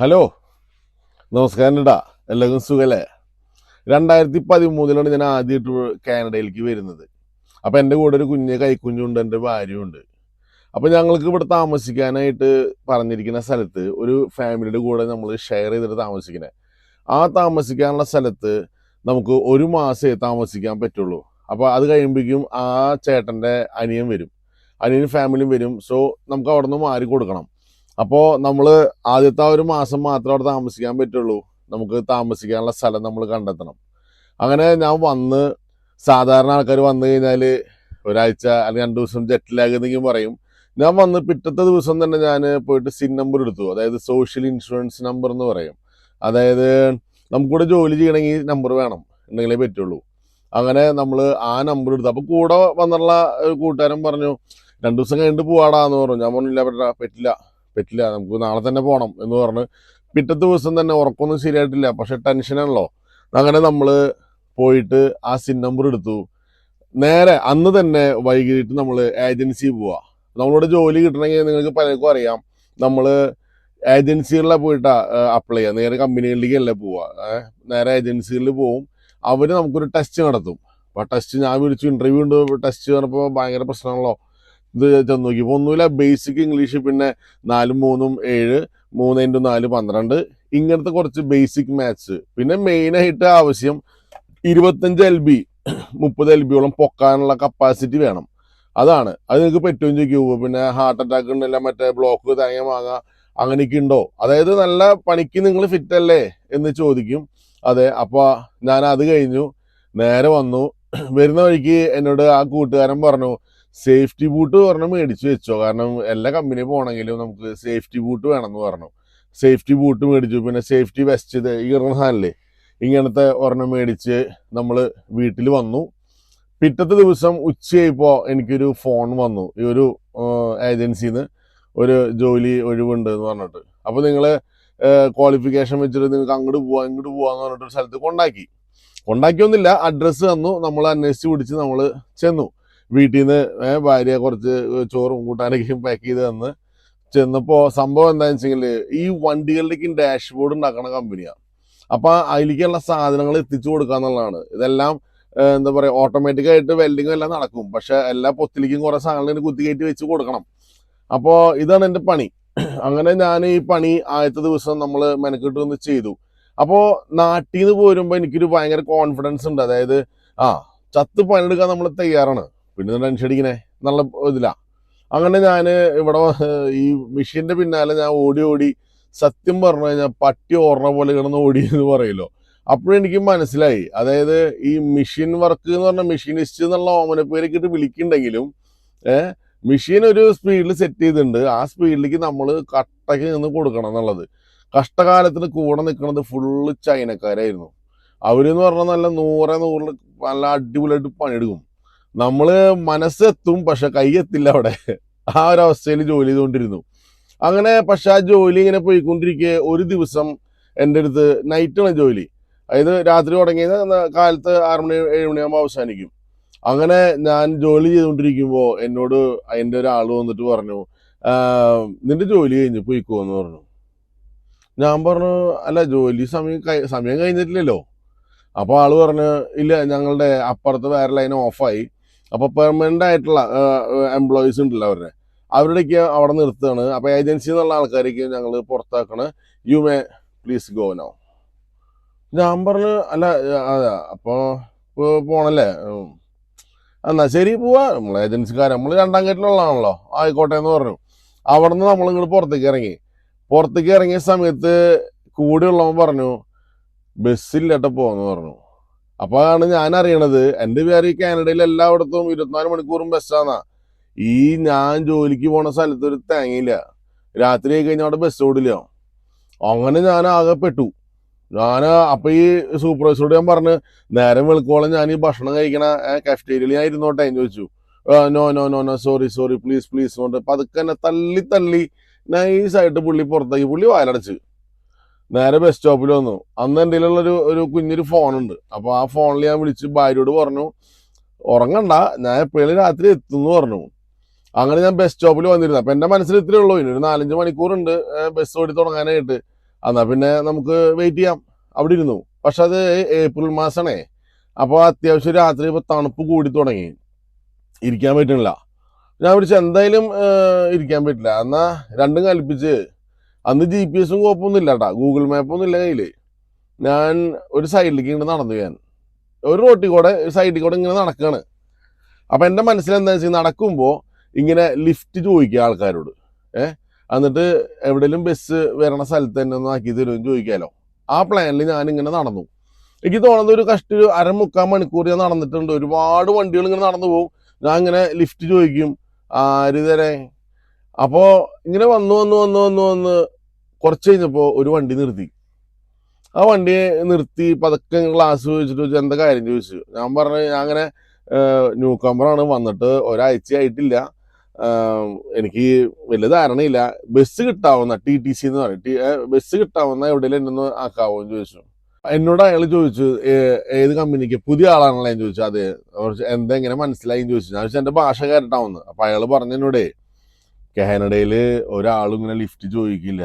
Hello. നമസ്കാരം ഡാ എല്ലാവർക്കും സുഖല്ലേ? രണ്ടായിരത്തി പതിമൂന്നിലാണ് ഞാൻ ആദ്യമായിട്ട് കാനഡയിലേക്ക് വരുന്നത്. അപ്പോൾ എന്റെ കൂടെ ഒരു കുഞ്ഞ് കൈക്കുഞ്ഞുണ്ട് എന്റെ ഭാര്യയുണ്ട്. അപ്പോൾ ഞങ്ങൾക്ക് ഇവിടെ താമസിക്കാനായിട്ട് പറഞ്ഞിരിക്കുന്ന സ്ഥലത്ത് ഒരു ഫാമിലിയുടെ കൂടെ നമ്മൾ ഷെയർ ചെയ്തിട്ട് താമസിക്കണേ. ആ താമസിക്കാനുള്ള സ്ഥലത്ത് നമുക്ക് ഒരു മാസമേ താമസിക്കാൻ പറ്റുള്ളൂ. അപ്പോൾ അത് കഴിയുമ്പോഴേക്കും ആ ചേട്ടന്റെ അനിയൻ വരും. അനിയൻ ഫാമിലിയും വരും. സോ നമുക്ക് അവിടെ നിന്ന് മാറി കൊടുക്കണം. അപ്പോൾ നമ്മൾ ആദ്യത്തെ ഒരു മാസം മാത്രമേ അവിടെ താമസിക്കാൻ പറ്റുള്ളൂ. നമുക്ക് താമസിക്കാനുള്ള സ്ഥലം നമ്മൾ കണ്ടെത്തണം. അങ്ങനെ ഞാൻ വന്ന് സാധാരണ ആൾക്കാർ വന്നു കഴിഞ്ഞാൽ ഒരാഴ്ച അല്ലെങ്കിൽ രണ്ട് ദിവസം ജെറ്റിലാകുന്നെങ്കിൽ പറയും. ഞാൻ വന്ന് പിറ്റത്തെ ദിവസം തന്നെ ഞാൻ പോയിട്ട് സിൻ നമ്പർ എടുത്തു. അതായത് സോഷ്യൽ ഇൻഷുറൻസ് നമ്പർ എന്ന് പറയും. അതായത് നമുക്കിവിടെ ജോലി ചെയ്യണമെങ്കിൽ നമ്പർ വേണം ഉണ്ടെങ്കിലേ പറ്റുള്ളൂ. അങ്ങനെ നമ്മൾ ആ നമ്പർ എടുത്തു. അപ്പോൾ കൂടെ വന്നുള്ള കൂട്ടുകാരൻ പറഞ്ഞു രണ്ടു ദിവസം കഴിഞ്ഞിട്ട് പോവാടാന്ന് പറഞ്ഞു. ഞാൻ പറഞ്ഞില്ല പറ്റില്ല. പറ്റില്ല നമുക്ക് നാളെ തന്നെ പോകണം എന്ന് പറഞ്ഞ് പിറ്റത്തെ ദിവസം തന്നെ ഉറക്കമൊന്നും ശരിയായിട്ടില്ല. പക്ഷെ ടെൻഷനാണല്ലോ അങ്ങനെ നമ്മൾ പോയിട്ട് ആ സിൻ നമ്പർ എടുത്തു. നേരെ അന്ന് തന്നെ വൈകിട്ട് നമ്മൾ ഏജൻസി പോവാ. നമ്മളോട് ജോലി കിട്ടണമെങ്കിൽ നിങ്ങൾക്ക് പലർക്കും അറിയാം. നമ്മൾ ഏജൻസികളിലെ പോയിട്ടാ അപ്ലൈ ചെയ്യുക. നേരെ കമ്പനികളിലേക്കല്ലേ ഏഹ് നേരെ ഏജൻസികളിൽ പോവും. അവർ നമുക്കൊരു ടെസ്റ്റ് നടത്തും. അപ്പോൾ ടെസ്റ്റ് ഞാൻ വിളിച്ചു. ഇന്റർവ്യൂ ഉണ്ട്. ടെസ്റ്റ് പറഞ്ഞപ്പോൾ ഭയങ്കര പ്രശ്നമാണല്ലോ. ഇത് ചെന്ന് നോക്കിയപ്പോൾ ഒന്നുമില്ല ബേസിക് ഇംഗ്ലീഷ് പിന്നെ നാലും മൂന്നും ഏഴ് മൂന്ന് ഇന്റു നാല് പന്ത്രണ്ട് ഇങ്ങനത്തെ കുറച്ച് ബേസിക് മാത്സ് പിന്നെ മെയിനായിട്ട് ആവശ്യം ഇരുപത്തഞ്ച് എൽ ബി മുപ്പത് എൽ ബിയോളം പൊക്കാനുള്ള കപ്പാസിറ്റി വേണം. അതാണ്. അത് നിങ്ങൾക്ക് പറ്റുമെന്ന് ചോദിക്കൂ. പിന്നെ ഹാർട്ട് അറ്റാക്ക് ഉണ്ടല്ല മറ്റേ ബ്ലോക്ക് തേങ്ങ മാങ്ങ അങ്ങനെയൊക്കെ ഉണ്ടോ? അതായത് നല്ല പണിക്ക് നിങ്ങൾ ഫിറ്റ് അല്ലേ എന്ന് ചോദിക്കും. അതെ അപ്പോൾ ഞാൻ അത് കഴിഞ്ഞു. നേരെ വന്നു. വരുന്ന വഴിക്ക് എന്നോട് ആ കൂട്ടുകാരൻ പറഞ്ഞു സേഫ്റ്റി ബൂട്ട് പറഞ്ഞ് മേടിച്ചു വെച്ചോ. കാരണം എല്ലാ കമ്പനി പോകണമെങ്കിലും നമുക്ക് സേഫ്റ്റി ബൂട്ട് വേണമെന്ന് പറഞ്ഞു. സേഫ്റ്റി ബൂട്ട് മേടിച്ചു. പിന്നെ സേഫ്റ്റി വെസ്റ്റ് ഈ ഇറങ്ങുന്ന സാധനമല്ലേ ഇങ്ങനത്തെ ഒരെണ്ണം മേടിച്ച് നമ്മൾ വീട്ടിൽ വന്നു. പിറ്റത്തെ ദിവസം ഉച്ചയായപ്പോൾ എനിക്കൊരു ഫോൺ വന്നു. ഈ ഒരു ഏജൻസിയിൽ നിന്ന് ഒരു ജോലി ഒഴിവുണ്ട് എന്ന് പറഞ്ഞിട്ട് അപ്പോൾ നിങ്ങൾ ക്വാളിഫിക്കേഷൻ വെച്ചിട്ട് നിങ്ങൾക്ക് അങ്ങോട്ട് പോവാ ഇങ്ങോട്ട് പോവാന്ന് പറഞ്ഞിട്ട് ഒരു സ്ഥലത്ത് കൊണ്ടാക്കി. കൊണ്ടാക്കിയൊന്നുമില്ല. അഡ്രസ്സ് തന്നു. നമ്മൾ അന്വേഷിച്ച് പിടിച്ച് നമ്മൾ ചെന്നു. വീട്ടിൽ നിന്ന് ഭാര്യ കുറച്ച് ചോറും കൂട്ടാനൊക്കെയും പാക്ക് ചെയ്ത് തന്ന് ചെന്നപ്പോൾ സംഭവം എന്താണെന്ന് വെച്ചെങ്കിൽ ഈ വണ്ടികളുടെയും ഡാഷ്ബോർഡ് ഉണ്ടാക്കണ കമ്പനിയാണ് അപ്പം അതിലേക്കുള്ള സാധനങ്ങൾ എത്തിച്ചു കൊടുക്കുക എന്നുള്ളതാണ്. ഇതെല്ലാം എന്താ പറയുക ഓട്ടോമാറ്റിക് ആയിട്ട് വെൽഡിങ്ങും എല്ലാം നടക്കും. പക്ഷെ എല്ലാ പൊത്തിലേക്കും കുറേ സാധനങ്ങൾ കുത്തി കയറ്റി വെച്ച് കൊടുക്കണം. അപ്പോൾ ഇതാണ് എന്റെ പണി. അങ്ങനെ ഞാൻ ഈ പണി ആദ്യത്തെ ദിവസം നമ്മൾ മെനക്കെട്ട് വന്ന് ചെയ്തു. അപ്പോൾ നാട്ടിൽ നിന്ന് പോരുമ്പോൾ എനിക്കൊരു ഭയങ്കര കോൺഫിഡൻസ് ഉണ്ട്. അതായത് ആ ചത്ത് പണിയെടുക്കാൻ നമ്മൾ തയ്യാറാണ്. പിന്നെ ടെൻഷൻ നല്ല ഇതിലാണ് അങ്ങനെ ഞാൻ ഇവിടെ ഈ മെഷീന്റെ പിന്നാലെ ഞാൻ ഓടി ഓടി സത്യം പറഞ്ഞു കഴിഞ്ഞാൽ പട്ടി ഓർണ പോലെ കിടന്ന് ഓടി എന്ന് പറയല്ലോ അപ്പോഴെനിക്ക് മനസ്സിലായി. അതായത് ഈ മെഷീൻ വർക്ക് എന്ന് പറഞ്ഞ മെഷീനിസ്റ്റ് എന്നുള്ള ഓമനപ്പേരൊക്കെ ഇട്ട് വിളിക്കുന്നുണ്ടെങ്കിലും ഏഹ് മെഷീൻ ഒരു സ്പീഡിൽ സെറ്റ് ചെയ്തിട്ടുണ്ട്. ആ സ്പീഡിലേക്ക് നമ്മൾ കട്ടയ്ക്ക് നിന്ന് കൊടുക്കണം എന്നുള്ളത്. കഷ്ടകാലത്തിന് കൂടെ നിൽക്കുന്നത് ഫുള്ള് ചൈനക്കാരായിരുന്നു. അവരെന്ന് പറഞ്ഞാൽ നല്ല നൂറെ നൂറിൽ നല്ല അടിപൊളിയായിട്ട് പണിയെടുക്കും. നമ്മൾ മനസ്സെത്തും പക്ഷെ കൈയെത്തില്ല അവിടെ. ആ ഒരു അവസ്ഥയിൽ ജോലി ചെയ്തുകൊണ്ടിരുന്നു. അങ്ങനെ പക്ഷെ ആ ജോലി ഇങ്ങനെ പോയിക്കൊണ്ടിരിക്കെ ഒരു ദിവസം എന്റെ അടുത്ത് നൈറ്റാണ് ജോലി. അതായത് രാത്രി തുടങ്ങിയത് കാലത്ത് ആറ് മണി ഏഴ് അവസാനിക്കും. അങ്ങനെ ഞാൻ ജോലി ചെയ്തുകൊണ്ടിരിക്കുമ്പോൾ എന്നോട് അതിന്റെ ഒരാൾ വന്നിട്ട് പറഞ്ഞു "ആ, നിന്റെ ജോലി കഴിഞ്ഞു പോയിക്കോ എന്ന് പറഞ്ഞു. ഞാൻ പറഞ്ഞു അല്ല ജോലി സമയം സമയം കഴിഞ്ഞിട്ടില്ലല്ലോ. അപ്പോൾ ആൾ പറഞ്ഞു ഇല്ല ഞങ്ങളുടെ അപ്പുറത്ത് വേറെ ലൈൻ ഓഫായി അപ്പോൾ പെർമനന്റ് ആയിട്ടുള്ള എംപ്ലോയീസ് ഉണ്ടല്ലോ അവരുടെ. അവരുടെയൊക്കെ അവിടെ നിർത്തുകയാണ്. അപ്പോൾ ഏജൻസി എന്നുള്ള ആൾക്കാരേക്ക് ഞങ്ങൾ പുറത്താക്കണ്. You may please go no ഞാൻ പറഞ്ഞു അല്ല അതെ അപ്പോൾ പോണല്ലേ. എന്നാ ശരി പോവാ. നമ്മൾ ഏജൻസിക്കാർ നമ്മൾ രണ്ടാം കെട്ടിലുള്ളതാണല്ലോ. ആയിക്കോട്ടെ എന്ന് പറഞ്ഞു. അവിടെ നിന്ന് നമ്മൾ ഇങ്ങോട്ട് പുറത്തേക്ക് ഇറങ്ങി. പുറത്തേക്ക് ഇറങ്ങിയ സമയത്ത് കൂടെയുള്ളവൻ പറഞ്ഞു ബസ്സില്ലട്ടോ പോന്ന് പറഞ്ഞു. അപ്പോഴാണ് ഞാൻ അറിയണത്. എന്റെ പേര് ഈ കാനഡയിൽ എല്ലായിടത്തും ഇരുപത്തിനാല് മണിക്കൂറും ബസ്സാന്നാ ഈ ഞാൻ ജോലിക്ക് പോണ സ്ഥലത്ത് ഒരു തേങ്ങയില്ല. രാത്രി ആയി കഴിഞ്ഞാൽ അവിടെ ബസ് ഓടില്ല. അങ്ങനെ ഞാൻ ആകെ പെട്ടു. ഞാൻ അപ്പൊ ഈ സൂപ്പർവൈസറോട് ഞാൻ പറഞ്ഞു നേരം വെളുക്കോളം ഞാൻ ഈ ഭക്ഷണം കഴിക്കണ കഫ്റ്റേരിയയിൽ ഞാൻ ഇരുന്നോട്ടെ എന്ന് ചോദിച്ചു. No no no no sorry sorry please please കൊണ്ട് പതുക്കെ തന്നെ തള്ളി തള്ളി നൈസായിട്ട് പുള്ളി പുറത്തേക്ക് പുള്ളി വാലടച്ച് നേരെ ബസ് സ്റ്റോപ്പിൽ വന്നു. അന്ന് എന്റെ ഒരു ഒരു കുഞ്ഞൊരു ഫോണുണ്ട് അപ്പോൾ ആ ഫോണിൽ ഞാൻ വിളിച്ച് ഭാര്യയോട് പറഞ്ഞു ഉറങ്ങണ്ട ഞാൻ എപ്പോഴും രാത്രി എത്തുന്നു പറഞ്ഞു. അങ്ങനെ ഞാൻ ബസ് സ്റ്റോപ്പിൽ വന്നിരുന്നു. അപ്പം എന്റെ മനസ്സിൽ ഇത്രയേ ഉള്ളൂ. ഇനി ഒരു നാലഞ്ച് മണിക്കൂറുണ്ട് ബസ് ഓടി തുടങ്ങാനായിട്ട്. എന്നാ പിന്നെ നമുക്ക് വെയിറ്റ് ചെയ്യാം. അവിടെ ഇരുന്നു. പക്ഷെ അത് ഏപ്രിൽ മാസമാണേ. അപ്പോൾ അത്യാവശ്യം രാത്രി ഇപ്പോൾ തണുപ്പ് കൂടി തുടങ്ങി. ഇരിക്കാൻ പറ്റുന്നില്ല. ഞാൻ വിളിച്ച് എന്തായാലും ഇരിക്കാൻ പറ്റില്ല. എന്നാ രണ്ടും കൽപ്പിച്ച് അന്ന് ജി പി എസും കുഴപ്പമൊന്നുമില്ല കേട്ടാ ഗൂഗിൾ മാപ്പൊന്നും ഇല്ല കയ്യിൽ ഞാൻ ഒരു സൈഡിലേക്ക് ഇങ്ങനെ നടന്നു ഞാൻ. ഒരു റോട്ടിൽ കൂടെ സൈഡിൽ കൂടെ ഇങ്ങനെ നടക്കുകയാണ് അപ്പം എന്റെ മനസ്സിൽ എന്താണെന്ന് വെച്ചാൽ നടക്കുമ്പോൾ ഇങ്ങനെ ലിഫ്റ്റ് ചോദിക്കുക ആൾക്കാരോട്. ഏഹ് എന്നിട്ട് എവിടെയെങ്കിലും ബസ് വരണ സ്ഥലത്ത് തന്നെ ഒന്ന് ആക്കി തരുമെന്ന് ചോദിക്കാമല്ലോ ആ പ്ലാനിൽ ഞാൻ ഇങ്ങനെ നടന്നു. എനിക്ക് തോന്നുന്നത് ഒരു കഷ്ട ഒരു അരമുക്കാൽ മണിക്കൂർ ഞാൻ നടന്നിട്ടുണ്ട്. ഒരുപാട് വണ്ടികൾ ഇങ്ങനെ നടന്നു പോകും. ഞാൻ ഇങ്ങനെ ലിഫ്റ്റ് ചോദിക്കും. ആര് തരേ അപ്പോൾ ഇങ്ങനെ വന്നു വന്നു വന്നു വന്നു വന്ന് കുറച്ച് കഴിഞ്ഞപ്പോൾ ഒരു വണ്ടി നിർത്തി. ആ വണ്ടി നിർത്തി പതുക്കെ ഗ്ലാസ് ചോദിച്ചിട്ട് ചോദിച്ചു എന്താ കാര്യം ചോദിച്ചു. ഞാൻ പറഞ്ഞു ഞാൻ അങ്ങനെ ന്യൂ കമ്പറാണ് വന്നിട്ട് ഒരാഴ്ച ആയിട്ടില്ല. എനിക്ക് വലിയ ധാരണയില്ല. ബസ് കിട്ടാവുന്ന ടി ടി സി എന്ന് പറയും. ബസ് കിട്ടാവുന്ന എവിടെയെങ്കിലും എന്നെ ഒന്ന് ആക്കാവോ എന്ന് ചോദിച്ചു. എന്നോട് അയാൾ ചോദിച്ചു ഏത് കമ്പനിക്ക് പുതിയ ആളാണല്ലോ ഞാൻ ചോദിച്ചു. അതെ. എന്താ എങ്ങനെ മനസ്സിലായി ചോദിച്ചു. ഞാൻ ചോദിച്ചു എന്റെ ഭാഷ കയറട്ടാവുന്നു അപ്പൊ അയാൾ പറഞ്ഞു എന്നോടേ കാനഡയിൽ ഒരാളും ഇങ്ങനെ ലിഫ്റ്റ് ചോദിക്കില്ല.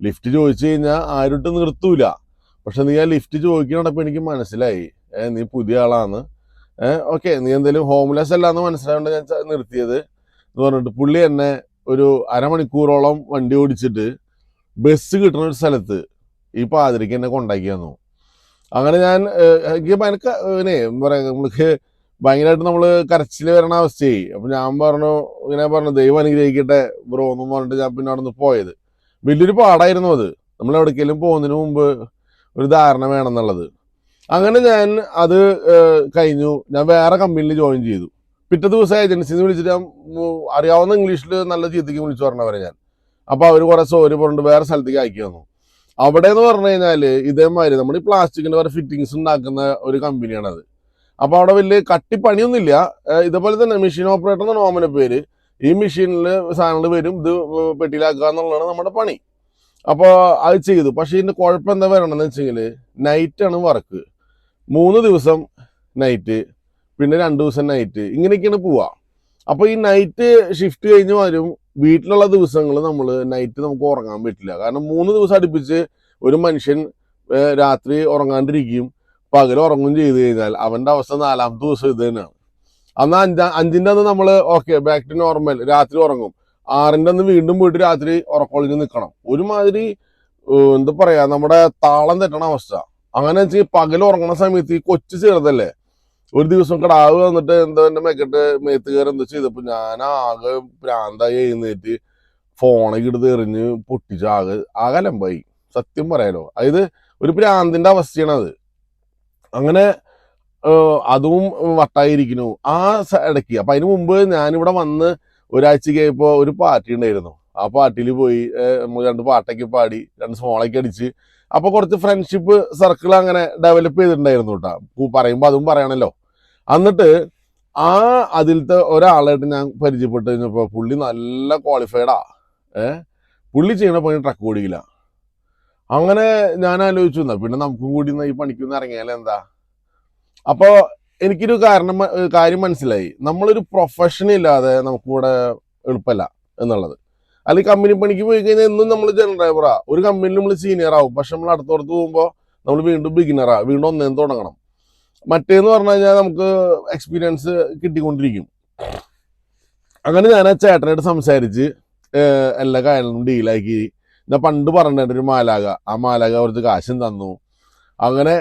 ലിഫ്റ്റ് ചോദിച്ചു കഴിഞ്ഞാൽ ആരുട്ട് നിർത്തൂല. പക്ഷെ നീ ആ ലിഫ്റ്റ് ചോദിക്കണപ്പോൾ എനിക്ക് മനസ്സിലായി. ഏഹ് നീ പുതിയ ആളാണ് ഏഹ് ഓക്കെ നീ എന്തെങ്കിലും ഹോംലെസ് അല്ലാന്ന് മനസ്സിലായോണ്ട് ഞാൻ നിർത്തിയത് എന്ന് പറഞ്ഞിട്ട് പുള്ളി എന്നെ ഒരു അരമണിക്കൂറോളം വണ്ടി ഓടിച്ചിട്ട് ബസ് കിട്ടുന്ന ഒരു സ്ഥലത്ത് ഈ പാതിരിക്ക് എന്നെ കൊണ്ടാക്കി തന്നു അങ്ങനെ ഞാൻ എനിക്ക് എനിക്ക് എന്താ പറയുക നമ്മൾക്ക് ഭയങ്കരമായിട്ട് നമ്മൾ കരച്ചിൽ വരണ അവസ്ഥയായി. അപ്പൊ ഞാൻ പറഞ്ഞു ഇങ്ങനെ പറഞ്ഞു ദൈവം അനുഗ്രഹിക്കട്ടെ ബ്രോ എന്നും പറഞ്ഞിട്ട് ഞാൻ പിന്നെ അവിടെ നിന്ന് പോയത്. വലിയൊരു പാടായിരുന്നു അത്. നമ്മൾ എവിടേക്കെങ്കിലും പോകുന്നതിന് മുമ്പ് ഒരു ധാരണ വേണം എന്നുള്ളത്. അങ്ങനെ ഞാൻ അത് കഴിഞ്ഞു. ഞാൻ വേറെ കമ്പനിയിൽ ജോയിൻ ചെയ്തു. പിറ്റേ ദിവസം ഏജൻസിന്ന് വിളിച്ചിട്ട് ഞാൻ അറിയാവുന്ന ഇംഗ്ലീഷിൽ നല്ല ചീത്തയ്ക്ക് വിളിച്ചു പറഞ്ഞവരെ ഞാൻ. അപ്പോൾ അവർ കുറെ സോര് പറഞ്ഞിട്ട് വേറെ സ്ഥലത്തേക്ക് അയക്കി തന്നു. അവിടെ എന്ന് പറഞ്ഞു കഴിഞ്ഞാൽ ഇതേമാതിരി നമ്മുടെ ഈ പ്ലാസ്റ്റിക്കിന്റെ വേറെ ഫിറ്റിങ്സ് ഉണ്ടാക്കുന്ന ഒരു കമ്പനിയാണ് അത് അപ്പൊ അവിടെ വലിയ കട്ടിപ്പണിയൊന്നുമില്ല. ഇതുപോലെ തന്നെ മെഷീൻ ഓപ്പറേറ്റർ എന്നാണ് ഓമന പേര്. ഈ മെഷീനിൽ സാധനങ്ങൾ വരും ഇത് പെട്ടിയിലാക്കുക എന്നുള്ളതാണ് നമ്മുടെ പണി. അപ്പോൾ അത് ചെയ്തു. പക്ഷേ ഇതിന്റെ കുഴപ്പം എന്താ വരണമെന്ന് വെച്ചെങ്കിൽ നൈറ്റാണ് വർക്ക് മൂന്ന് ദിവസം നൈറ്റ് പിന്നെ രണ്ട് ദിവസം നൈറ്റ് ഇങ്ങനെയൊക്കെയാണ് പോവുക. അപ്പോൾ ഈ നൈറ്റ് ഷിഫ്റ്റ് കഴിഞ്ഞ് വരും വീട്ടിലുള്ള ദിവസങ്ങൾ നമ്മൾ നൈറ്റ് നമുക്ക് ഉറങ്ങാൻ പറ്റില്ല. കാരണം മൂന്ന് ദിവസം അടുപ്പിച്ച് ഒരു മനുഷ്യൻ രാത്രി ഉറങ്ങാണ്ടിരിക്കും. പകൽ ഉറങ്ങും ചെയ്ത് കഴിഞ്ഞാൽ അവന്റെ അവസ്ഥ നാലാമത്തെ ദിവസം ഇത് തന്നെയാണ്. അന്ന് അഞ്ചാ അഞ്ചിന്റെ അന്ന് നമ്മൾ ഓക്കെ ബാക്ക് ടു നോർമൽ രാത്രി ഉറങ്ങും. ആറിന്റെ അന്ന് വീണ്ടും പോയിട്ട് രാത്രി ഉറക്കൊളിഞ്ഞ് നിൽക്കണം ഒരുമാതിരി എന്താ പറയാ നമ്മുടെ താളം തെറ്റണ അവസ്ഥ. അങ്ങനെ വെച്ചാൽ പകൽ ഉറങ്ങണ സമയത്ത് ഈ കൊച്ചു ചെറുതല്ലേ ഒരു ദിവസം കടാവ് വന്നിട്ട് എന്താ എന്റെ മേക്കിട്ട് മേത്ത് കയറി എന്താ ചെയ്തപ്പോ ഞാൻ ആകെ ഭ്രാന്തായി എഴുന്നേറ്റ് ഫോണൊക്കെ എടുത്ത് എറിഞ്ഞ് പൊട്ടിച്ച് ആകെ ആകെ ലമ്പായി സത്യം പറയാലോ. അതായത് ഒരു ഭ്രാന്തിന്റെ അവസ്ഥയാണ് അത് അങ്ങനെ അതും വട്ടായിരിക്കുന്നു. ആ ഇടയ്ക്ക്. അപ്പൊ അതിന് മുമ്പ് ഞാനിവിടെ വന്ന് ഒരാഴ്ച കഴിയപ്പോ ഒരു പാർട്ടി ഉണ്ടായിരുന്നു. ആ പാർട്ടിയിൽ പോയി രണ്ട് പാട്ടൊക്കെ പാടി രണ്ട് സ്മോളൊക്കെ അടിച്ച്. അപ്പൊ കുറച്ച് ഫ്രണ്ട്ഷിപ്പ് സർക്കിൾ അങ്ങനെ ഡെവലപ്പ് ചെയ്തിട്ടുണ്ടായിരുന്നു കേട്ടോ. പറയുമ്പോ അതും പറയണല്ലോ. എന്നിട്ട് ആ അതിലത്തെ ഒരാളായിട്ട് ഞാൻ പരിചയപ്പെട്ട് കഴിഞ്ഞപ്പോ പുള്ളി നല്ല ക്വാളിഫൈഡാ ഏഹ് പുള്ളി ചെയ്യണ പണി ട്രക്ക് ഓടിക്കില്ല. അങ്ങനെ ഞാൻ ആലോചിച്ചു എന്നാ പിന്നെ നമുക്കും കൂടി ഈ പണിക്കൊന്ന് ഇറങ്ങിയാൽ എന്താ? അപ്പോ എനിക്കൊരു കാരണം കാര്യം മനസ്സിലായി. നമ്മളൊരു പ്രൊഫഷൻ ഇല്ലാതെ നമുക്കിവിടെ എളുപ്പമല്ല എന്നുള്ളത്. അല്ലെങ്കിൽ കമ്പനി പണിക്ക് പോയി കഴിഞ്ഞാൽ എന്നും നമ്മൾ ജനറൽ ഡ്രൈവറാ ഒരു കമ്പനിയിൽ നമ്മൾ സീനിയർ ആവും. പക്ഷെ നമ്മൾ അടുത്തോടത്ത് പോകുമ്പോൾ നമ്മൾ വീണ്ടും ബിഗിനറാ വീണ്ടും ഒന്നേന്ന് തുടങ്ങണം. മറ്റേന്ന് പറഞ്ഞു കഴിഞ്ഞാൽ നമുക്ക് എക്സ്പീരിയൻസ് കിട്ടിക്കൊണ്ടിരിക്കും. അങ്ങനെ ഞാൻ ആ ചേട്ടനായിട്ട് സംസാരിച്ച് എല്ലാ കാര്യങ്ങളും ഡീലാക്കി ഞാൻ പണ്ട് പറഞ്ഞിട്ടുണ്ട് ഒരു മാലാക ആ മാലാക അവർക്ക് കാശും തന്നു. അങ്ങനെ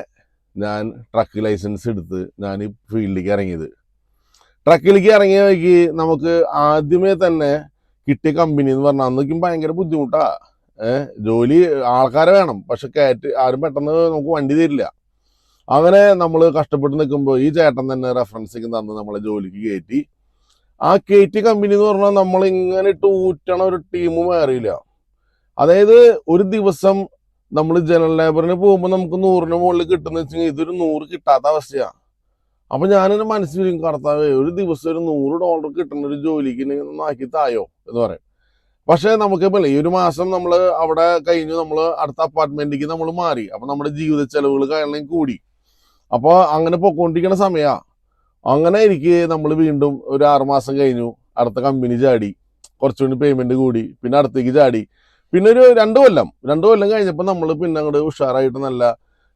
ഞാൻ ട്രക്ക് ലൈസൻസ് എടുത്ത് ഞാൻ ഈ ഫീൽഡിലേക്ക് ഇറങ്ങിയത്. ട്രക്കിലേക്ക് ഇറങ്ങിയ വഴിക്ക് നമുക്ക് ആദ്യമേ തന്നെ കിട്ടിയ കമ്പനി എന്ന് പറഞ്ഞാൽ അന്നേക്കും ഭയങ്കര ബുദ്ധിമുട്ടാ. ഏഹ് ജോലി ആൾക്കാരെ വേണം പക്ഷെ കയറ്റ് ആരും പെട്ടെന്ന് നമുക്ക് വണ്ടി തരില്ല. അങ്ങനെ നമ്മൾ കഷ്ടപ്പെട്ട് നിൽക്കുമ്പോൾ ഈ ചേട്ടൻ തന്നെ റെഫറൻസിക്ക് തന്ന് നമ്മളെ ജോലിക്ക് കയറ്റി. ആ കയറ്റി കമ്പനി എന്ന് പറഞ്ഞാൽ ഇട്ട് ഊറ്റണ ഒരു ടീമും മാറിയില്ല അതായത് ഒരു ദിവസം നമ്മൾ ജനറൽ ലേബറിന് പോകുമ്പോൾ നമുക്ക് നൂറിന് മുകളിൽ കിട്ടുന്ന വെച്ചാൽ ഇതൊരു നൂറ് കിട്ടാത്ത അവസ്ഥയാണ് അപ്പൊ ഞാനെന്റെ മനസ്സിൽ വരും കർത്താവേ ഒരു ദിവസം ഒരു നൂറ് ഡോളർ കിട്ടുന്ന ഒരു ജോലിക്ക് നാക്കി തായോ? എന്ന് പറയും. പക്ഷെ നമുക്ക് ഇപ്പൊ ഈ ഒരു മാസം നമ്മൾ അവിടെ കഴിഞ്ഞു നമ്മൾ അടുത്ത അപ്പാർട്ട്മെന്റിലേക്ക് നമ്മൾ മാറി. അപ്പൊ നമ്മുടെ ജീവിത ചെലവുകൾ കാരണം കൂടി. അപ്പൊ അങ്ങനെ പൊക്കോണ്ടിരിക്കുന്ന സമയാ. അങ്ങനെ എനിക്ക് നമ്മൾ വീണ്ടും ഒരു ആറുമാസം കഴിഞ്ഞു. അടുത്ത കമ്പനി ചാടി. കുറച്ചുകൂടി പേയ്മെന്റ് കൂടി. പിന്നെ അടുത്തേക്ക് ചാടി. പിന്നെ ഒരു രണ്ട് കൊല്ലം. രണ്ട് കൊല്ലം കഴിഞ്ഞപ്പോൾ നമ്മൾ പിന്നെ അങ്ങോട്ട് ഉഷാറായിട്ട് നല്ല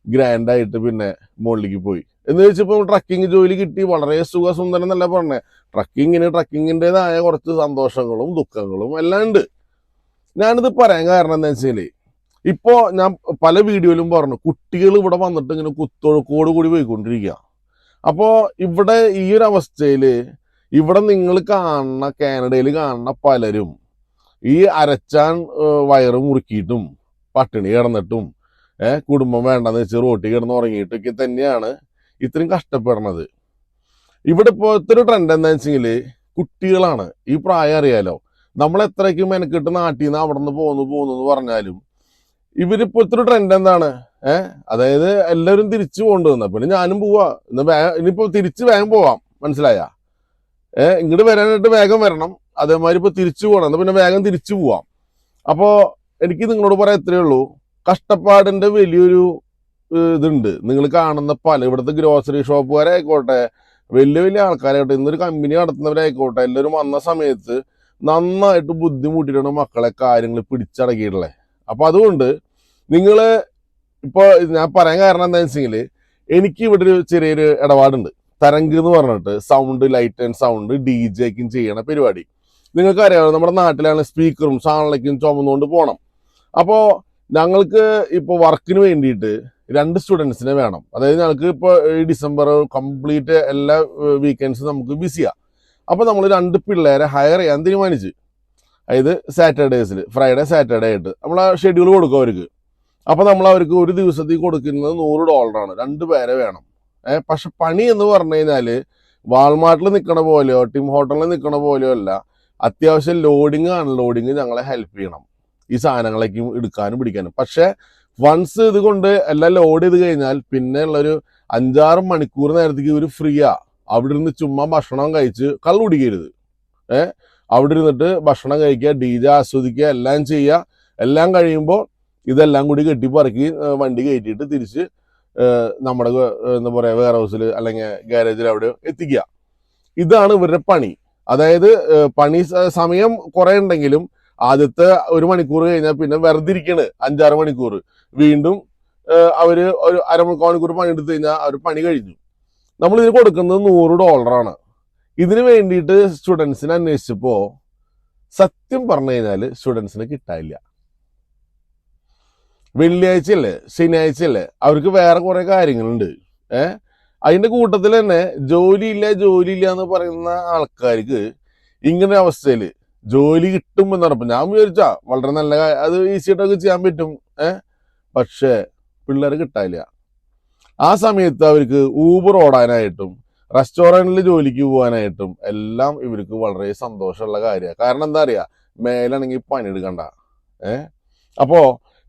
ഗ്രാൻഡ് ആയിട്ട് പിന്നെ മുകളിലേക്ക് പോയി. എന്ന് വെച്ചപ്പോൾ ട്രക്കിംഗ് ജോലി കിട്ടി. വളരെ സുഖസുന്ദരം എന്നല്ല പറഞ്ഞേ. ട്രക്കിങ്ങിന് ട്രക്കിങ്ങിന്റെതായ കുറച്ച് സന്തോഷങ്ങളും ദുഃഖങ്ങളും എല്ലാം ഉണ്ട്. ഞാനിത് പറയാൻ കാരണം എന്താ വെച്ചാൽ ഇപ്പോൾ ഞാൻ പല വീഡിയോയിലും പറഞ്ഞു കുട്ടികൾ ഇവിടെ വന്നിട്ട് ഇങ്ങനെ കുത്തൊഴുക്കോട് കൂടി പോയിക്കൊണ്ടിരിക്കുക അപ്പോൾ ഇവിടെ ഈ ഒരു അവസ്ഥയിൽ ഇവിടെ നിങ്ങൾ കാണുന്ന കാനഡയിൽ കാണുന്ന പലരും ഈ അരച്ചാൻ വയറ് മുറുക്കിയിട്ടും പട്ടിണി കിടന്നിട്ടും ഏഹ് കുടുംബം വേണ്ടെന്ന് വെച്ച് റോട്ടിൽ കിടന്ന് ഉറങ്ങിയിട്ടൊക്കെ തന്നെയാണ് ഇത്രയും കഷ്ടപ്പെടുന്നത്. ഇവിടെ ഇപ്പോഴത്തെ ഒരു ട്രെൻഡ് എന്താ വെച്ചെങ്കിൽ കുട്ടികളാണ്. ഈ പ്രായം അറിയാലോ. നമ്മൾ എത്രയ്ക്ക് മെനക്കെട്ട് നാട്ടിൽ നിന്ന് അവിടെ നിന്ന് പോന്നു പോന്നു എന്ന് പറഞ്ഞാലും ഇവരിപ്പോഴത്തെ ഒരു ട്രെൻഡ് എന്താണ്? ഏഹ് അതായത് എല്ലാവരും തിരിച്ചു കൊണ്ടുവന്ന പിന്നെ ഞാനും പോവാ. ഇന്ന് ഇനിയിപ്പോ തിരിച്ച് വേഗം പോവാം. മനസ്സിലായ? ഏഹ് ഇങ്ങോട്ട് വരാനായിട്ട് വേഗം വരണം. അതേമാതിരി ഇപ്പൊ തിരിച്ചു പോകണം എന്നാൽ പിന്നെ വേഗം തിരിച്ചു പോവാം. അപ്പോ എനിക്ക് നിങ്ങളോട് പറയാൻ ഇത്രയേ ഉള്ളൂ. കഷ്ടപ്പാടിന്റെ വലിയൊരു ഇതുണ്ട്. നിങ്ങൾ കാണുന്ന പല ഇവിടുത്തെ ഗ്രോസറി ഷോപ്പുകാരായിക്കോട്ടെ വലിയ വലിയ ആൾക്കാരായിട്ട് ഇന്നൊരു കമ്പനി നടത്തുന്നവരായിക്കോട്ടെ എല്ലാവരും വന്ന സമയത്ത് നന്നായിട്ട് ബുദ്ധിമുട്ടിയിട്ടാണ് മക്കളെ കാര്യങ്ങൾ പിടിച്ചടക്കിയിട്ടുള്ളത്. അപ്പൊ അതുകൊണ്ട് നിങ്ങൾ ഇപ്പൊ ഞാൻ പറയാൻ കാരണം എന്താണെന്ന് വെച്ചെങ്കിൽ എനിക്ക് ഇവിടെ ഒരു ചെറിയൊരു ഇടപാടുണ്ട്. തരംഗ് എന്ന് പറഞ്ഞിട്ട് sound light and sound D ജെക്കും ചെയ്യണ പരിപാടി. നിങ്ങൾക്ക് നമ്മുടെ നാട്ടിലാണ് സ്പീക്കറും സാണലയ്ക്കും ചുമന്നുകൊണ്ട് പോകണം അപ്പോൾ ഞങ്ങൾക്ക് ഇപ്പോൾ വർക്കിന് വേണ്ടിയിട്ട് രണ്ട് സ്റ്റുഡൻസിനെ വേണം. അതായത് ഞങ്ങൾക്ക് ഇപ്പോൾ ഡിസംബർ കംപ്ലീറ്റ് എല്ലാ വീക്കെൻഡ്സും നമുക്ക് ബിസിയാണ് അപ്പോൾ നമ്മൾ രണ്ട് പിള്ളേരെ ഹയർ ചെയ്യാൻ തീരുമാനിച്ചു. അതായത് സാറ്റർഡേസിൽ ഫ്രൈഡേ സാറ്റർഡേ ആയിട്ട് നമ്മൾ ആ ഷെഡ്യൂൾ കൊടുക്കും അവർക്ക്. അപ്പോൾ നമ്മൾ അവർക്ക് ഒരു ദിവസത്തേക്ക് കൊടുക്കുന്നത് നൂറ് ഡോളറാണ് രണ്ട് പേരെ വേണം. ഏഹ് പക്ഷെ പണി എന്ന് പറഞ്ഞു കഴിഞ്ഞാൽ വാൾമാർട്ടിൽ നിൽക്കണ പോലെയോ ടിം ഹോട്ടലിൽ നിൽക്കണ പോലെയോ അല്ല അത്യാവശ്യം ലോഡിങ് അൺലോഡിങ് ഞങ്ങളെ ഹെൽപ്പ് ചെയ്യണം. ഈ സാധനങ്ങളേക്ക് എടുക്കാനും പിടിക്കാനും. പക്ഷെ വൺസ് ഇത് കൊണ്ട് എല്ലാം ലോഡ് ചെയ്ത് കഴിഞ്ഞാൽ പിന്നെ ഉള്ളൊരു അഞ്ചാറ് മണിക്കൂർ നേരത്തേക്ക് ഇവർ ഫ്രീയാ അവിടെ ഇരുന്ന് ചുമ്മാ ഭക്ഷണം കഴിച്ച് കള്ളു കുടിക്കരുത്. ഏഹ് അവിടെ ഇരുന്നിട്ട് ഭക്ഷണം കഴിക്കുക ഡി ജെ ആസ്വദിക്കുക എല്ലാം ചെയ്യുക. എല്ലാം കഴിയുമ്പോൾ ഇതെല്ലാം കൂടി കെട്ടിപ്പറക്കി പറക്കി വണ്ടി കയറ്റിയിട്ട് തിരിച്ച് നമ്മുടെ എന്താ പറയുക വെയർ ഹൗസിൽ അല്ലെങ്കിൽ ഗാരേജിൽ അവിടെ എത്തിക്കുക. ഇതാണ് ഇവരുടെ പണി. അതായത് പണി സമയം കുറെ ഉണ്ടെങ്കിലും ആദ്യത്തെ ഒരു മണിക്കൂർ കഴിഞ്ഞാൽ പിന്നെ വെറുതിരിക്കണ് അഞ്ചാറ് മണിക്കൂർ. വീണ്ടും ഏഹ് അവർ ഒരു അരമണിക്കൂർ മണിക്കൂർ എടുത്തു കഴിഞ്ഞാൽ അവർ പണി കഴിഞ്ഞു. നമ്മൾ ഇതിന് കൊടുക്കുന്നത് നൂറ് ഡോളറാണ്. ഇതിന് വേണ്ടിയിട്ട് സ്റ്റുഡൻസിനെ അന്വേഷിച്ചപ്പോൾ സത്യം പറഞ്ഞു കഴിഞ്ഞാൽ സ്റ്റുഡൻസിന് കിട്ടാനില്ല. വെള്ളിയാഴ്ച അല്ലേ ശനിയാഴ്ച അല്ലേ അവർക്ക് വേറെ കുറെ കാര്യങ്ങളുണ്ട്. ഏ അതിന്റെ കൂട്ടത്തിൽ തന്നെ ജോലിയില്ല ജോലിയില്ല എന്ന് പറയുന്ന ആൾക്കാർക്ക് ഇങ്ങനെ അവസ്ഥയിൽ ജോലി കിട്ടും എന്ന് പറഞ്ഞപ്പോ ഞാൻ വിചാരിച്ചാ വളരെ നല്ല അത് ഈസി ആയിട്ടൊക്കെ ചെയ്യാൻ പറ്റും ഏ? പക്ഷേ പിള്ളേർ കിട്ടാനില്ല. ആ സമയത്ത് അവർക്ക് ഊബർ ഓടാനായിട്ടും റെസ്റ്റോറന്റിൽ ജോലിക്ക് പോകാനായിട്ടും എല്ലാം ഇവർക്ക് വളരെ സന്തോഷമുള്ള കാര്യമാണ്. കാരണം എന്താ അറിയാ? മേലാണെങ്കിൽ പണിയെടുക്കണ്ട ഏ? അപ്പോ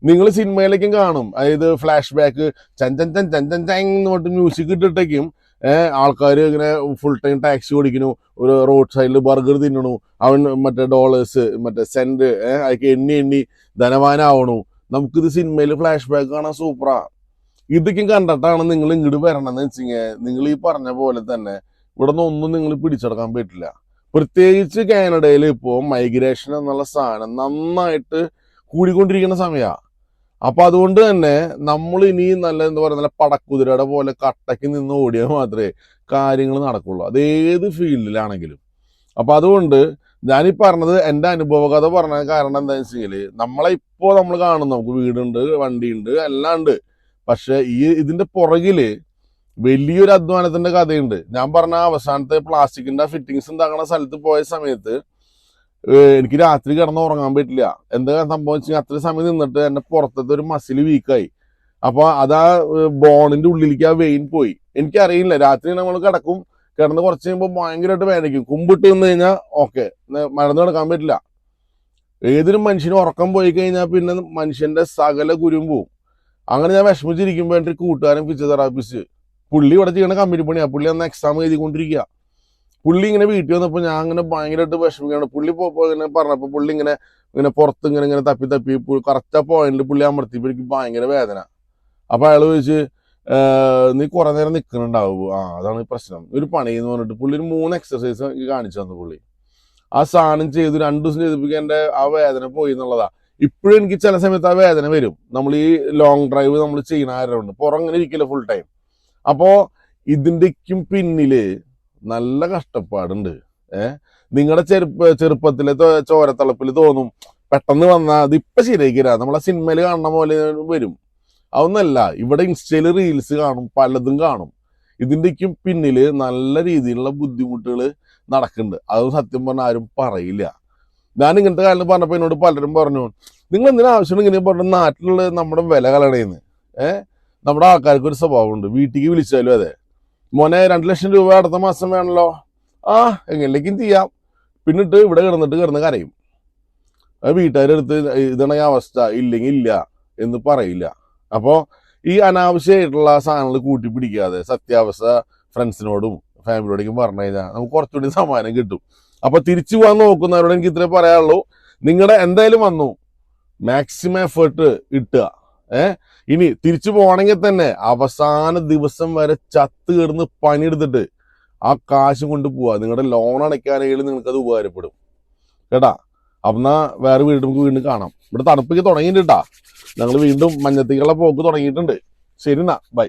നിങ്ങൾ സിനിമയിലേക്കും കാണും. അതായത് ഫ്ലാഷ് ബാക്ക് ചൻ ചൻ ചൻ ചൻ എന്ന് പറഞ്ഞിട്ട് മ്യൂസിക് ഇട്ടിട്ടേക്കും. ആൾക്കാർ ഇങ്ങനെ ഫുൾ ടൈം ടാക്സി ഓടിക്കണു ഒരു റോഡ് സൈഡിൽ ബർഗർ തിന്നണു. അവൻ മറ്റേ ഡോളേഴ്സ് മറ്റേ ഏഹ് അതൊക്കെ എണ്ണി എണ്ണി ധനവാനാവണു. നമുക്കിത് സിനിമയിൽ ഫ്ലാഷ് ബാക്ക് കാണാൻ സൂപ്പറാ ഇതൊക്കെ കണ്ടിട്ടാണ് നിങ്ങൾ ഇങ്ങോട്ട് വരണമെന്ന് വെച്ചിങ്ങനെ നിങ്ങൾ ഈ പറഞ്ഞ പോലെ തന്നെ ഇവിടെ നിന്ന് ഒന്നും നിങ്ങൾ പിടിച്ചെടുക്കാൻ പറ്റില്ല. പ്രത്യേകിച്ച് കാനഡയിൽ ഇപ്പോൾ മൈഗ്രേഷൻ എന്നുള്ള സാധനം നന്നായിട്ട് കൂടിക്കൊണ്ടിരിക്കുന്ന സമയമാണ് അപ്പൊ അതുകൊണ്ട് തന്നെ നമ്മൾ ഇനി നല്ല എന്താ പറയുക നല്ല പടക്കുതിരയുടെ പോലെ കട്ടയ്ക്ക് നിന്ന് ഓടിയാൽ മാത്രമേ കാര്യങ്ങൾ നടക്കുള്ളൂ. അത് ഏത് ഫീൽഡിലാണെങ്കിലും. അപ്പൊ അതുകൊണ്ട് ഞാൻ ഞാനീ പറഞ്ഞത് എന്റെ അനുഭവകഥ പറഞ്ഞ കാരണം എന്താണെന്ന് വെച്ചെങ്കിൽ നമ്മളെ ഇപ്പോൾ നമ്മൾ കാണുന്നു. നമുക്ക് വീടുണ്ട് വണ്ടിയുണ്ട് എല്ലാം ഉണ്ട്. പക്ഷെ ഈ ഇതിന്റെ പുറകിൽ വലിയൊരു അധ്വാനത്തിന്റെ കഥയുണ്ട്. ഞാൻ പറഞ്ഞ അവസാനത്തെ പ്ലാസ്റ്റിക്കിന്റെ ഫിറ്റിങ്സ് ഉണ്ടാക്കുന്ന സ്ഥലത്ത് പോയ സമയത്ത് എനിക്ക് രാത്രി കിടന്ന് ഉറങ്ങാൻ പറ്റില്ല. എന്താ സംഭവിച്ചു അത്ര സമയം നിന്നിട്ട് എന്റെ പുറത്തത്തെ ഒരു മസിൽ വീക്കായി അപ്പൊ അതാ ബോണിന്റെ ഉള്ളിലേക്ക് ആ വെയിൻ പോയി. എനിക്കറിയില്ല രാത്രി നമ്മൾ കിടക്കും. കിടന്ന് കുറച്ച് കഴിയുമ്പോൾ ഭയങ്കരമായിട്ട് വേദനിക്കും. കുമ്പിട്ട് നിന്ന് കഴിഞ്ഞാൽ ഓക്കെ മരുന്ന് കിടക്കാൻ പറ്റില്ല. ഏതൊരു മനുഷ്യന് ഉറക്കം പോയി കഴിഞ്ഞാൽ പിന്നെ മനുഷ്യന്റെ സകല ഗുരും പോവും. അങ്ങനെ ഞാൻ വിഷമിച്ചിരിക്കുമ്പോൾ എന്റെ കൂട്ടുകാരൻ ഫിസിയോതെറാപ്പിസ്റ്റ് പുള്ളി ഇവിടെ ചെയ്യണ കമ്പനി പണിയാണ് പുള്ളി അന്ന് എക്സാം എഴുതിക്കൊണ്ടിരിക്കുക പുള്ളി ഇങ്ങനെ വീട്ടിൽ വന്നപ്പോൾ ഞാൻ അങ്ങനെ ഭയങ്കരമായിട്ട് വിഷമിക്കുകയാണ്. പുള്ളി ഇങ്ങനെ പറഞ്ഞപ്പോൾ പുള്ളി ഇങ്ങനെ ഇങ്ങനെ പുറത്ത് ഇങ്ങനെ ഇങ്ങനെ തപ്പി തപ്പി കറക്റ്റ് ആ പോയിന്റിൽ പുള്ളി അമർത്തിയപ്പോൾ എനിക്ക് ഭയങ്കര വേദന. അപ്പൊ അയാൾ ചോദിച്ച് നീ കുറെ നേരം നിൽക്കുന്നുണ്ടാവും ആ അതാണ് പ്രശ്നം. ഒരു പണി എന്ന് പറഞ്ഞിട്ട് പുള്ളി ഒരു മൂന്ന് എക്സസൈസ് കാണിച്ചു തന്നു പുള്ളി. ആ സാധനം ചെയ്തു രണ്ടു ദിവസം ചെയ്തപ്പോൾ എന്റെ ആ വേദന പോയി എന്നുള്ളതാ. ഇപ്പോഴും എനിക്ക് ചില സമയത്ത് ആ വേദന വരും. നമ്മൾ ഈ ലോങ് ഡ്രൈവ് നമ്മൾ ചെയ്യണ ആരുണ്ട്. പുറം ഇങ്ങനെ ഇരിക്കില്ല ഫുൾ ടൈം അപ്പോൾ ഇതിന്റെക്കും പിന്നിൽ നല്ല കഷ്ടപ്പാടുണ്ട്. ഏഹ് നിങ്ങളുടെ ചെറുപ്പ ചെറുപ്പത്തിലെ ചോരത്തളപ്പിൽ തോന്നും പെട്ടെന്ന് വന്നാൽ അത് ഇപ്പൊ ശരിയാക്കിരാ നമ്മളെ സിനിമയിൽ കാണുന്ന പോലെ വരും. അതൊന്നല്ല ഇവിടെ ഇൻസ്റ്റയിൽ റീൽസ് കാണും പലതും കാണും. ഇതിന്റെക്കും പിന്നിൽ നല്ല രീതിയിലുള്ള ബുദ്ധിമുട്ടുകൾ നടക്കുന്നുണ്ട് അത് സത്യം പറഞ്ഞാൽ ആരും പറയില്ല. ഞാൻ ഇങ്ങനത്തെ കാലത്ത് പറഞ്ഞപ്പോൾ എന്നോട് പലരും പറഞ്ഞു നിങ്ങൾ എന്തിനാ ആവശ്യം ഇങ്ങനെ പറഞ്ഞു നാട്ടിലുള്ള നമ്മുടെ വില കളയണേന്ന്? ഏഹ് നമ്മുടെ ആൾക്കാർക്ക് ഒരു സ്വഭാവമുണ്ട്. വീട്ടിലേക്ക് വിളിച്ചാലും അതെ. മോനെ രണ്ട് ലക്ഷം രൂപ അടുത്ത മാസം വേണമല്ലോ ആ എങ്ങനെയൊക്കെയും ചെയ്യാം. പിന്നിട്ട് ഇവിടെ കിടന്നിട്ട് കിടന്ന് കരയും. അത് വീട്ടുകാരെടുത്ത് ഇതാണ് ഈ അവസ്ഥ. ഇല്ലെങ്കിൽ ഇല്ല എന്ന് പറയില്ല. അപ്പോൾ ഈ അനാവശ്യമായിട്ടുള്ള സാധനങ്ങൾ കൂട്ടി പിടിക്കാതെ സത്യാവസ്ഥ ഫ്രണ്ട്സിനോടും ഫാമിലിയോടേക്കും പറഞ്ഞു കഴിഞ്ഞാൽ നമുക്ക് കുറച്ചുകൂടി സമ്മാനം കിട്ടും. അപ്പൊ തിരിച്ചു പോകാൻ നോക്കുന്നവരോട് എനിക്ക് ഇത്രേ പറയാനുള്ളൂ. നിങ്ങളുടെ എന്തായാലും വന്നു. മാക്സിമം എഫേർട്ട് ഇട്ടുക. ഏ? ഇനി തിരിച്ചു പോകണമെങ്കിൽ തന്നെ അവസാന ദിവസം വരെ ചത്ത് കയറുന്ന് പണിയെടുത്തിട്ട് ആ കാശും കൊണ്ട് പോവാ. നിങ്ങളുടെ ലോൺ അടയ്ക്കാനെങ്കിലും നിങ്ങൾക്ക് അത് ഉപകാരപ്പെടും. കേട്ടാ? അപ്പം എന്നാ വേറെ വീട് നമുക്ക് വീണ്ടും കാണാം. ഇവിടെ തണുപ്പൊക്കെ തുടങ്ങിയിട്ടുണ്ട് കേട്ടാ ഞങ്ങൾ വീണ്ടും മഞ്ഞത്തേക്കുള്ള പോക്ക് തുടങ്ങിയിട്ടുണ്ട്. ശരി എന്നാ. ബൈ.